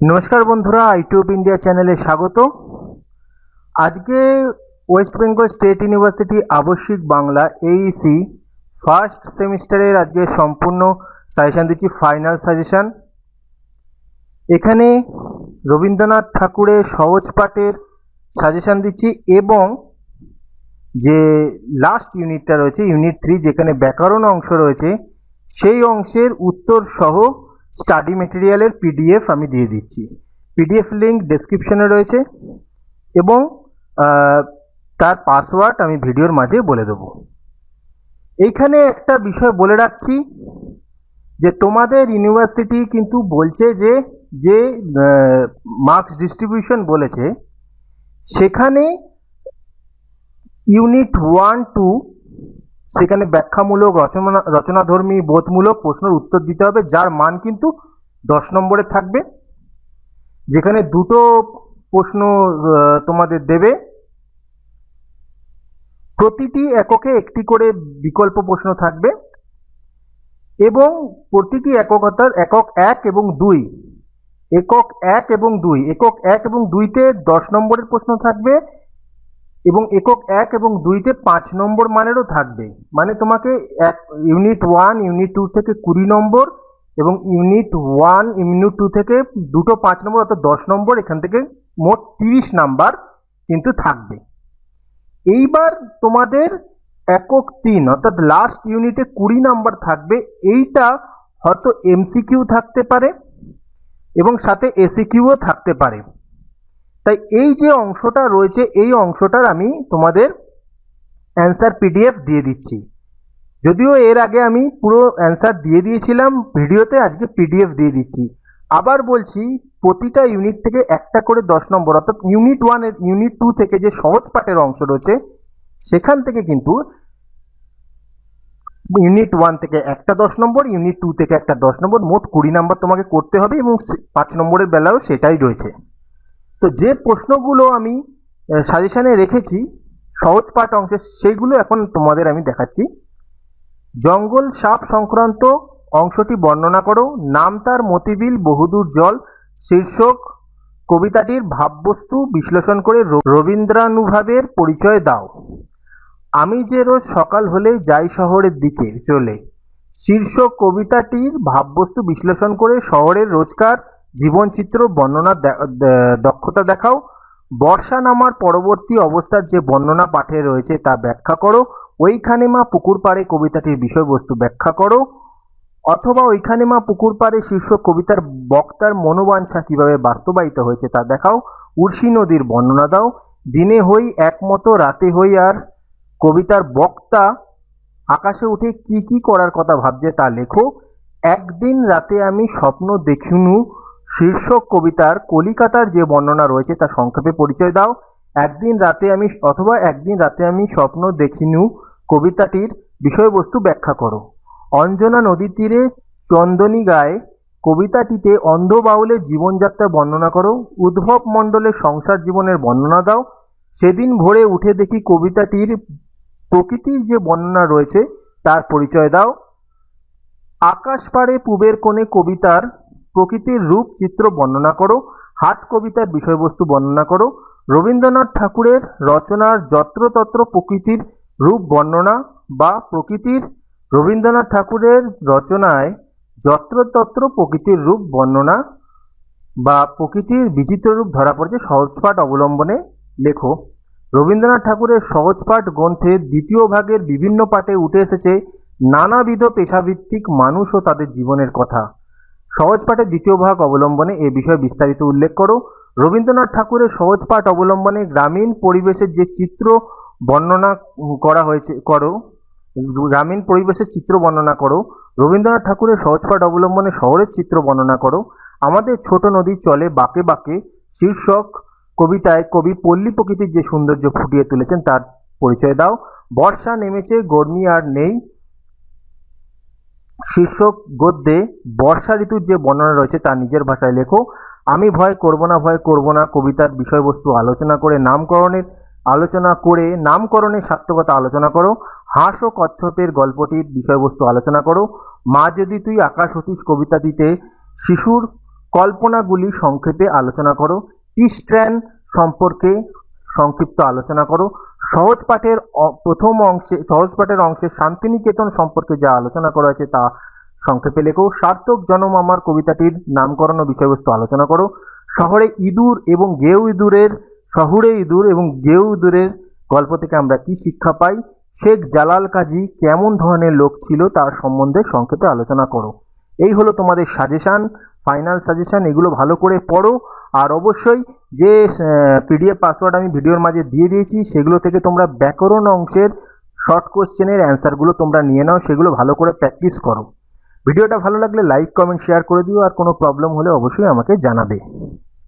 নমস্কার বন্ধুরা YouTube India চ্যানেলে স্বাগত। আজকে ওয়েস্ট বেঙ্গল স্টেট ইউনিভার্সিটি আবশ্যিক বাংলা এইসি ফার্স্ট সেমিস্টারের আজকে সম্পূর্ণ সাজেশান দিচ্ছি ফাইনাল সাজেশান এখানে রবীন্দ্রনাথ ঠাকুরের সহজ পাঠের সাজেশান দিচ্ছি এবং যে লাস্ট ইউনিটটা রয়েছে ইউনিট থ্রি যেখানে ব্যাকরণ অংশ রয়েছে, সেই অংশের উত্তর সহ স্টাডি মেটেরিয়ালের পিডিএফ আমি দিয়ে দিচ্ছি। পিডিএফ লিঙ্ক ডেসক্রিপশনে রয়েছে এবং তার পাসওয়ার্ড আমি ভিডিওর মাঝে বলে দেবো। এইখানে একটা বিষয় বলে রাখছি যে, তোমাদের ইউনিভার্সিটি কিন্তু বলছে যে যে মার্কস ডিস্ট্রিবিউশন বলেছে, সেখানে ইউনিট ওয়ান টু সেখানে ব্যাখ্যামূলক, রচনা, রচনাধর্মী বোধমূলক প্রশ্নের উত্তর দিতে হবে, যার মান কিন্তু দশ নম্বরে থাকবে। যেখানে দুটো প্রশ্ন তোমাদের দেবে। প্রতিটি এককে একটি করে বিকল্প প্রশ্ন থাকবে এবং প্রতিটি এককতার একক এক এবং দুই। একক এক এবং দুই। একক এক এবং দুইতে দশ নম্বরের প্রশ্ন থাকবে। এবং একক এক এবং দুইতে পাঁচ নম্বর মানেরও থাকবে। মানে তোমাকে এক ইউনিট ওয়ান ইউনিট টু থেকে কুড়ি নম্বর এবং ইউনিট ওয়ান ইউনিট টু থেকে দুটো পাঁচ নম্বর অর্থাৎ দশ নম্বর, এখান থেকে মোট তিরিশ নাম্বার কিন্তু থাকবে। এইবার তোমাদের একক তিন, অর্থাৎ লাস্ট ইউনিটে কুড়ি নাম্বার থাকবে। এইটা হয়তো এমসিকিউ থাকতে পারে এবং সাথে এসিকিউও থাকতে পারে। তাই এই যে অংশটা রয়েছে, এই অংশটার আমি তোমাদের অ্যান্সার পিডিএফ দিয়ে দিচ্ছি। যদিও এর আগে আমি পুরো অ্যান্সার দিয়ে দিয়েছিলাম, ভিডিওতে আজকে পিডিএফ দিয়ে দিচ্ছি। আবার বলছি, প্রতিটা ইউনিট থেকে একটা করে দশ নম্বর, অর্থাৎ ইউনিট ওয়ানের ইউনিট টু থেকে যে সহজ পাঠের অংশ রয়েছে, সেখান থেকে কিন্তু ইউনিট ওয়ান থেকে একটা দশ নম্বর ইউনিট টু থেকে একটা দশ নম্বর, মোট কুড়ি নম্বর তোমাকে করতে হবে এবং পাঁচ নম্বরের বেলাও সেটাই রয়েছে। তো যে প্রশ্নগুলো আমি সাজেশনে রেখেছি, সহজ পাঠ অংশে, সেইগুলো এখন তোমাদের আমি দেখাচ্ছি। জঙ্গল সাপ সংক্রান্ত অংশটি বর্ণনা করো। নাম তার মতিবিল, বহুদূর জল, শীর্ষক কবিতাটির ভাববস্তু, বিশ্লেষণ করে রবীন্দ্রানুভাবের পরিচয় দাও। আমি যে রোজ সকাল হলে যাই শহরের দিকে চলে, শীর্ষক কবিতাটির ভাববস্তু বিশ্লেষণ করে শহরের রোজকার জীবনচিত্র, বর্ণনা দক্ষতা দেখাও। বর্ষা নামার পরবর্তী অবস্থার যে বর্ণনা পাঠে রয়েছে তা ব্যাখ্যা করো। ওইখানে মা পুকুর পাড়ে কবিতাটির বিষয়বস্তু ব্যাখ্যা করো। অথবা ওইখানে মা পুকুর পাড়ে শীর্ষক কবিতার বক্তার মনোবাঞ্ছা কীভাবে বাস্তবায়িত হয়েছে তা দেখাও। উর্ষি নদীর বর্ণনা দাও। দিনে হই একমতো, রাতে হই আর। কবিতার বক্তা আকাশে উঠে কি কি করার কথা ভাবছে তা লেখো। একদিন রাতে আমি স্বপ্ন দেখিনু শীর্ষক কবিতার কলিকাতার যে বর্ণনা রয়েছে তা সংক্ষেপে পরিচয় দাও। একদিন রাতে আমি অথবা একদিন রাতে আমি স্বপ্ন দেখিনু, কবিতাটির বিষয়বস্তু ব্যাখ্যা করো। অঞ্জনা নদীর তীরে চন্দনী গায়ে কবিতাটিতে অন্ধ বাউলের জীবনযাত্রা বর্ণনা করো। উদ্ভব মণ্ডলের সংসার জীবনের বর্ণনা দাও। সেদিন ভোরে উঠে দেখি কবিতাটির প্রকৃতির যে বর্ণনা রয়েছে তার পরিচয় দাও। আকাশ পাড়ে পূবের কোণে কবিতার প্রকৃতির রূপ, চিত্র বর্ণনা করো, হাট কবিতার বিষয়বস্তু বর্ণনা করো, রবীন্দ্রনাথ ঠাকুরের রচনার যত্রতত্র প্রকৃতির রূপ বর্ণনা বা প্রকৃতির, রবীন্দ্রনাথ ঠাকুরের রচনায় যত্রতত্র প্রকৃতির রূপ বর্ণনা বা প্রকৃতির বিচিত্র রূপ ধরা পড়েছে সহজপাঠ অবলম্বনে লেখো। রবীন্দ্রনাথ ঠাকুরের সহজপাঠ গ্রন্থের দ্বিতীয় ভাগের বিভিন্ন পাঠে উঠে এসেছে নানাবিধ পেশাভিত্তিক মানুষ ও তাদের জীবনের কথা। সহজ পাঠের দ্বিতীয় ভাগ অবলম্বনে এ বিষয়ে বিস্তারিত উল্লেখ করো। রবীন্দ্রনাথ ঠাকুরের সহজ পাঠ অবলম্বনে গ্রামীণ পরিবেশের যে চিত্র বর্ণনা করা হয়েছে, করো। গ্রামীণ পরিবেশের চিত্র বর্ণনা করো। রবীন্দ্রনাথ ঠাকুরের সহজ পাঠ অবলম্বনে শহরের চিত্র বর্ণনা করো। আমাদের ছোট নদী চলে বাঁকে বাঁকে, শীর্ষক কবিতায় কবি পল্লী প্রকৃতির যে সৌন্দর্য ফুটিয়ে তুলেছেন তার পরিচয় দাও। বর্ষা নেমেছে, গরমি আর নেই। শীর্ষক গদ্যে বর্ষা ঋতুর যে বর্ণনা রয়েছে তা নিজের ভাষায় লেখো। আমি ভয় করব না, ভয় করব না, কবিতার বিষয়বস্তু আলোচনা করে নামকরণের আলোচনা করে নামকরণের সার্থকতা আলোচনা করো। হাঁস ও কচ্ছপের গল্পটির বিষয়বস্তু আলোচনা করো। মা যদি তুই আকাশ হতিস কবিতাটিতে শিশুর কল্পনাগুলি সংক্ষেপে আলোচনা করো। টিস্ট্র্যান সম্পর্কে সংক্ষিপ্ত আলোচনা করো। সহজ পাঠের প্রথম অংশে, সহজ পাঠের অংশে শান্তিনিকেতন সম্পর্কে যা আলোচনা করা হয়েছে তা সংক্ষেপে লেখো। সার্থক জনম আমার কবিতাটির নামকরণ ও বিষয়বস্তু আলোচনা করো। শহরে ইঁদুর এবং গেউ ইঁদুরের, শহুরে ইঁদুর এবং গেউ ইঁদুরের গল্প থেকে আমরা কি শিক্ষা পাই? শেখ জালাল কাজী কেমন ধরনের লোক ছিল তার সম্বন্ধে সংক্ষেপে আলোচনা করো। এই হলো তোমাদের সাজেশন ফাইনাল সাজেশান এগুলো ভালো করে পড়ো। আর অবশ্যই যে পিডিএফ পাসওয়ার্ড আমি ভিডিওর মাঝে দিয়ে দিয়েছি, সেগুলো থেকে তোমরা ব্যাকরণ অংশের শর্ট কোশ্চেনের অ্যান্সারগুলো তোমরা নিয়ে নাও, সেগুলো ভালো করে প্র্যাকটিস করো। ভিডিওটা ভালো লাগলে লাইক কমেন্ট শেয়ার করে দিও, আর কোনো প্রবলেম হলে অবশ্যই আমাকে জানাবে।